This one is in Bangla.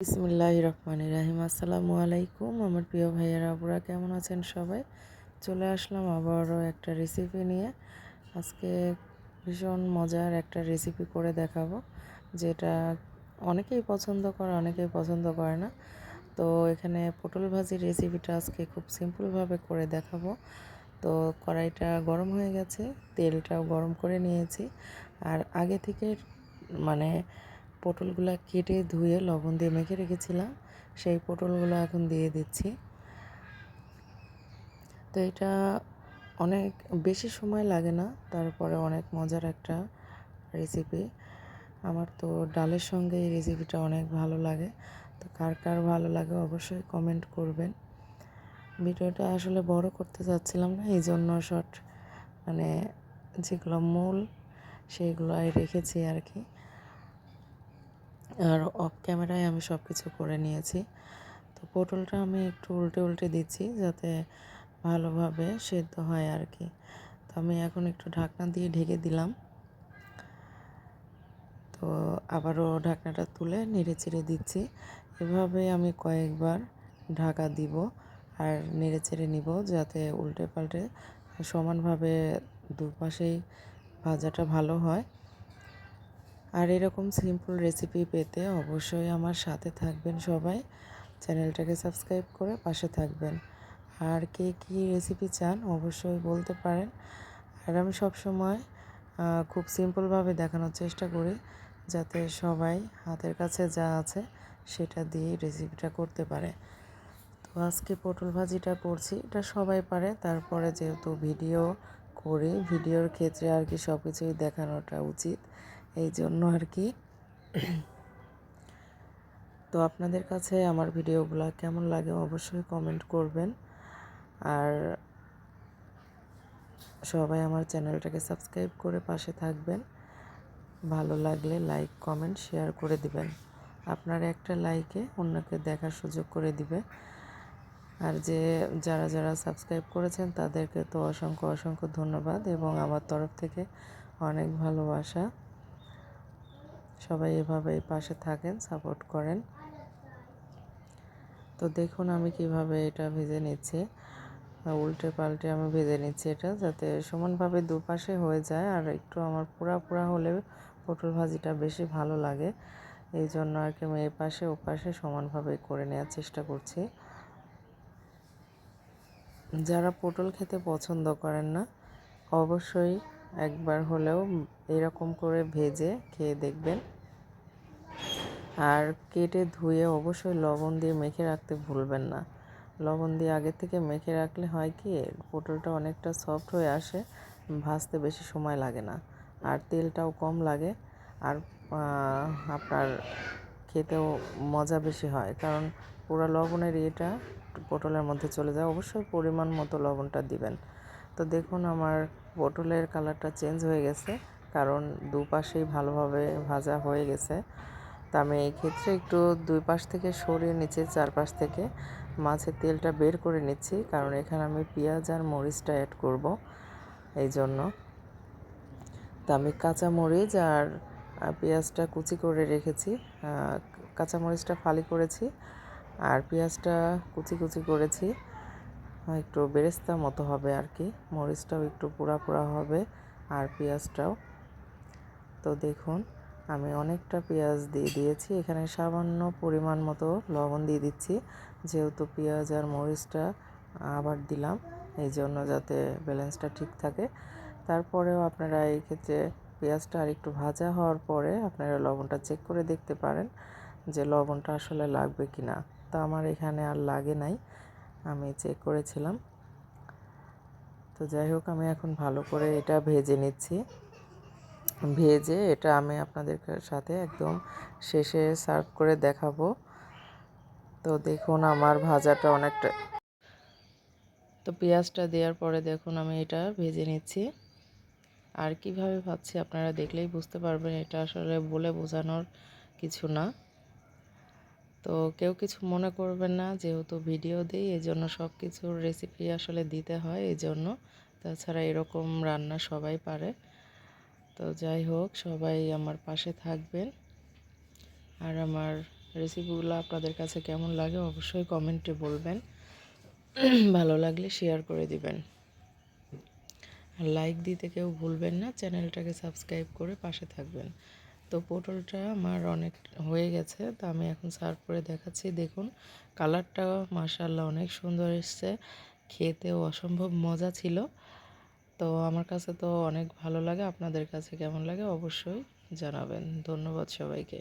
বিসমিল্লাহ রহমান রাহিম। আসসালামু আলাইকুম আমার প্রিয় ভাইয়ারা, আপুরা কেমন আছেন সবাই? চলে আসলাম আবারও একটা রেসিপি নিয়ে। আজকে ভীষণ মজার একটা রেসিপি করে দেখাবো, যেটা অনেকেই পছন্দ করে, অনেকেই পছন্দ করে না। তো এখানে পটল ভাজির রেসিপিটা আজকে খুব সিম্পলভাবে করে দেখাবো। তো কড়াইটা গরম হয়ে গেছে, তেলটাও গরম করে নিয়েছি। আর আগে থেকে মানে পটলগুলো কেটে ধুয়ে লবণ দিয়ে মেখে রেখেছিলাম। সেই পটলগুলো এখন দিয়ে দিচ্ছি। তো এটা অনেক বেশি সময় লাগে না, তারপরে অনেক মজার একটা রেসিপি আমার তো ডালের সঙ্গে এই রেসিপিটা অনেক ভালো লাগে। তো কার কার ভালো লাগে অবশ্যই কমেন্ট করবেন। ভিডিওটা আসলে বড় করতে চাচ্ছিলাম না, এই জন্য শর্ট মানে যেগুলো মূল সেইগুলো রেখেছি আর কি। আর অফ ক্যামেরায় আমি সব কিছু করে নিয়েছি। তো পটলটা আমি একটু উল্টে উল্টে দিচ্ছি যাতে ভালোভাবে সেদ্ধ হয় আর কি। তো আমি এখন একটু ঢাকনা দিয়ে ঢেকে দিলাম। তো আবারও ঢাকনাটা তুলে নেড়ে চেড়ে দিচ্ছি। এভাবে আমি কয়েকবার ঢাকা দিব আর নেড়ে চেড়ে নিব যাতে উল্টে পাল্টে সমানভাবে দুপাশেই ভাজাটা ভালো হয়। আর এরকম সিম্পল রেসিপি পেতে অবশ্যই আমার সাথে থাকবেন সবাই। চ্যানেলটাকে সাবস্ক্রাইব করে পাশে থাকবেন। আর কে কী রেসিপি চান অবশ্যই বলতে পারেন। আর আমি সবসময় খুব সিম্পলভাবে দেখানোর চেষ্টা করি যাতে সবাই হাতের কাছে যা আছে সেটা দিয়ে রেসিপিটা করতে পারে। তো আজকে পটল ভাজিটা করছি, এটা সবাই পারে। তারপরে যেহেতু ভিডিও করি ভিডিওর ক্ষেত্রে আর কি সব কিছুই দেখানোটা উচিত। এই জন্য আর কি। তো আপনাদের কাছে আমার ভিডিওগুলো কেমন লাগে অবশ্যই কমেন্ট করবেন। আর সবাই আমার চ্যানেলটাকে সাবস্ক্রাইব করে পাশে থাকবেন। ভালো লাগলে লাইক কমেন্ট শেয়ার করে দিবেন। আপনার একটা লাইকে অন্যকে দেখার সুযোগ করে দিবে। আর যে যারা যারা সাবস্ক্রাইব করেছেন তাদেরকে তো অসংখ্য অসংখ্য ধন্যবাদ এবং আমার তরফ থেকে অনেক ভালোবাসা। সবাই এভাবে পাশে থাকেন সাপোর্ট করেন। তো দেখুন আমি কীভাবে এটা ভেজে নিচ্ছি। উল্টে পাল্টে আমি ভেজে নিচ্ছি এটা যাতে সমানভাবে দুপাশে হয়ে যায় আর একটু আমার পুরা পুরা হলে পটল ভাজিটা বেশি ভালো লাগে। এই জন্য আর কি আমি এ পাশে ও পাশে সমানভাবে করে নেওয়ার চেষ্টা করছি। যারা পটল খেতে পছন্দ করেন না, অবশ্যই একবার হলেও এরকম করে ভেজে খেয়ে দেখবেন। আর কেটে ধুয়ে অবশ্যই লবণ দিয়ে মেখে রাখতে ভুলবেন না। লবণ দিয়ে আগে থেকে মেখে রাখলে হয় কি, পটলটা অনেকটা সফট হয়ে আসে, ভাজতে বেশি সময় লাগে না। আর তেলটাও কম লাগে। আর আপনার খেতেও মজা বেশি হয়। কারণ পুরো লবণের ইয়েটা পটলের মধ্যে চলে যায়। অবশ্যই পরিমাণ মতো লবণটা দিবেন। তো দেখুন, আমার পটলের কালারটা চেঞ্জ হয়ে গেছে, কারণ দুপাশেই ভালোভাবে ভাজা হয়ে গেছে। তা আমি এই ক্ষেত্রে একটু দুই পাশ থেকে সরিয়ে নিচ্ছি চারপাশ থেকে মাছের তেলটা বের করে নিচ্ছি, কারণ এখানে আমি পেঁয়াজ আর মরিচটা অ্যাড করব এই জন্য তা আমি কাঁচা মরিচ আর পেঁয়াজটা কুচি করে রেখেছি কাঁচামরিচটা ফালি করেছি, আর পেঁয়াজটা কুচি কুচি করেছি। একটু বেরেস্তা মতো হবে আর কি। মরিচটাও একটু পোড়া পোড়া হবে আর পেঁয়াজটাও। তো দেখুন, আমি অনেকটা পেঁয়াজ দিয়ে দিয়েছি। এখানে সামান্য পরিমাণ মতো লবণ দিয়ে দিচ্ছি। যেহেতু পেঁয়াজ আর মরিচটা আবার দিলাম এই জন্য যাতে ব্যালেন্সটা ঠিক থাকে। তারপরেও আপনারা এই ক্ষেত্রে পেঁয়াজটা আর একটু ভাজা হওয়ার পরে আপনারা লবণটা চেক করে দেখতে পারেন যে লবণটা আসলে লাগবে কি না তো আমার এখানে আর লাগে নাই। আমি চেক করেছিলাম। তো যাই হোক, আমি এখন ভালো করে এটা ভেজে নিচ্ছি। ভেজে এটা আমি আপনাদের সাথে একদম শেষে সার্ভ করে দেখাবো। তো দেখুন, আমার ভাজাটা অনেকটা তো পেঁয়াজটা দেওয়ার পরে দেখুন, আমি এটা ভেজে নিচ্ছি। আর কীভাবে ভাবছি আপনারা দেখলেই বুঝতে পারবেন, এটা আসলে বলে বোঝানোর কিছু না। তো কেউ কিছু মনে করবেন না, যেহেতু ভিডিও দিই এই জন্য সব কিছুর রেসিপি আসলে দিতে হয় এই জন্য তাছাড়া এরকম রান্না সবাই পারে। তো যাই হোক, সবাই আমার পাশে থাকবেন। আর আমার রেসিপিগুলো আপনাদের কাছে কেমন লাগে অবশ্যই কমেন্টে বলবেন। ভালো লাগলে শেয়ার করে দিবেন। লাইক দিতে কেউ ভুলবেন না, চ্যানেলটাকে সাবস্ক্রাইব করে পাশে থাকবেন। তো পটলটা আমার অনেক হয়ে গেছে, তো আমি এখন সার্ভ করে দেখাচ্ছি। দেখুন, কালারটা মার্শাল্লাহ অনেক সুন্দর এসছে, খেতেও অসম্ভব মজা ছিল। তো আমার কাছে তো অনেক ভালো লাগে, আপনাদের কাছে কেমন লাগে অবশ্যই জানাবেন। ধন্যবাদ সবাইকে।